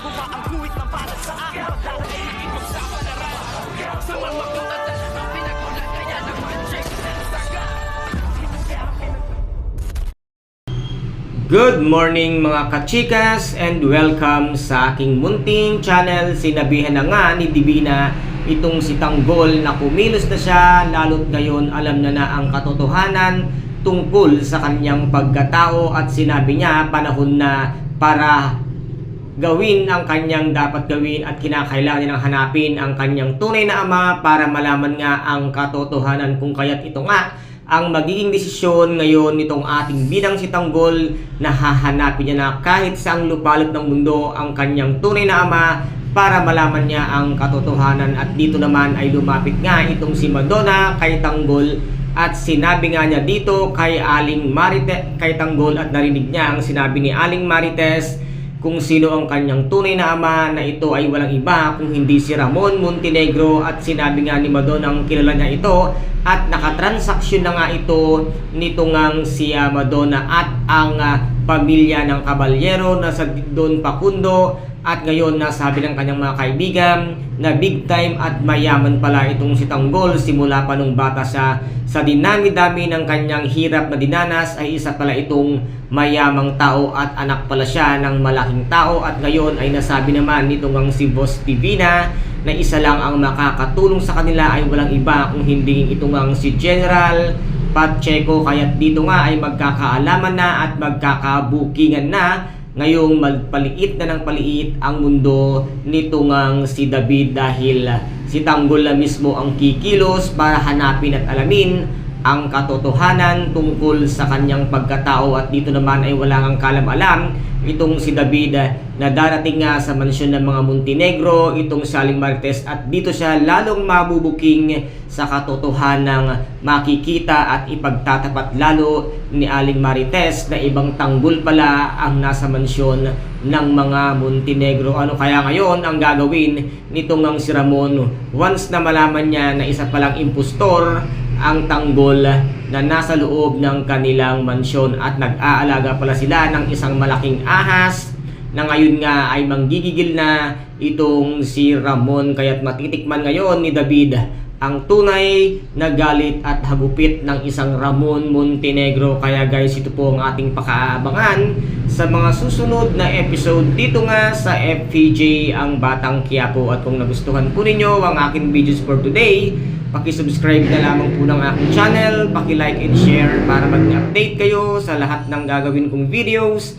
Ang guhit na para sa akin Pagdadaig ipagsapalaran Sa mga katatan Ang pinagulat kaya naman Check na saga Good morning mga kachikas and welcome sa aking munting channel. Sinabihan na nga ni Divina itong si Tanggol na kumilos na siya lalo't ngayon alam na na ang katotohanan tungkol sa kanyang pagkatao at sinabi niya panahon na para gawin ang kanyang dapat gawin at kinakailangan niyang hanapin ang kanyang tunay na ama para malaman nga ang katotohanan kung kaya't ito nga ang magiging desisyon ngayon nitong ating bidang si Tanggol na hahanapin niya na kahit saang lupalot ng mundo ang kanyang tunay na ama para malaman niya ang katotohanan. At dito naman ay lumapit nga itong si Madonna kay Tanggol at sinabi nga niya dito kay Aling Marites kay Tanggol at narinig niya ang sinabi ni Aling Marites kung sino ang kanyang tunay na ama na ito ay walang iba kung hindi si Ramon Montenegro at sinabi nga ni Madonna ang kilala niya ito at nakatransaksyon na nga ito nito ngang si ah, Madonna at ang ah, pamilya ng kabalyero na sa Don Pacundo at ngayon nasabi ng kanyang mga kaibigan na big time at mayaman pala itong si Tanggol simula pa nung bata siya. Sa dinami-dami ng kanyang hirap na dinanas ay isa pala itong mayamang tao at anak pala siya ng malaking tao. At ngayon ay nasabi naman nitong ang si Boss Divina na isa lang ang makakatulong sa kanila. Ay walang iba kung hindi itong ang si General Pacheco. Kaya dito nga ay magkakaalaman na at magkakabukingan na ngayong magpaliit na ng paliit ang mundo nito ngang si David dahil si Tanggol na mismo ang kikilos para hanapin at alamin ang katotohanan tungkol sa kanyang pagkatao. At dito naman ay wala kang kalam-alam itong si David na darating nga sa mansyon ng mga Montenegro itong si Aling Martes. At dito siya lalong mabubuking sa katotohanan makikita at ipagtatapat lalo ni Aling Marites na ibang tanggol pala ang nasa mansyon ng mga Montenegro. Ano kaya ngayon ang gagawin nitong ang si Ramon? Once na malaman niya na isa palang impostor ang tanggol na nasa loob ng kanilang mansyon at nag-aalaga pala sila ng isang malaking ahas na ngayon nga ay manggigigil na itong si Ramon kaya't matitikman ngayon ni David ang tunay na galit at hagupit ng isang Ramon Montenegro. Kaya guys, ito po ang ating pakaabangan sa mga susunod na episode dito nga sa FPJ ang Batang Quiapo. At kung nagustuhan po ninyo ang aking videos for today, Paki-subscribe na lamang po ng aking channel, paki-like and share para mag-update kayo sa lahat ng gagawin kong videos.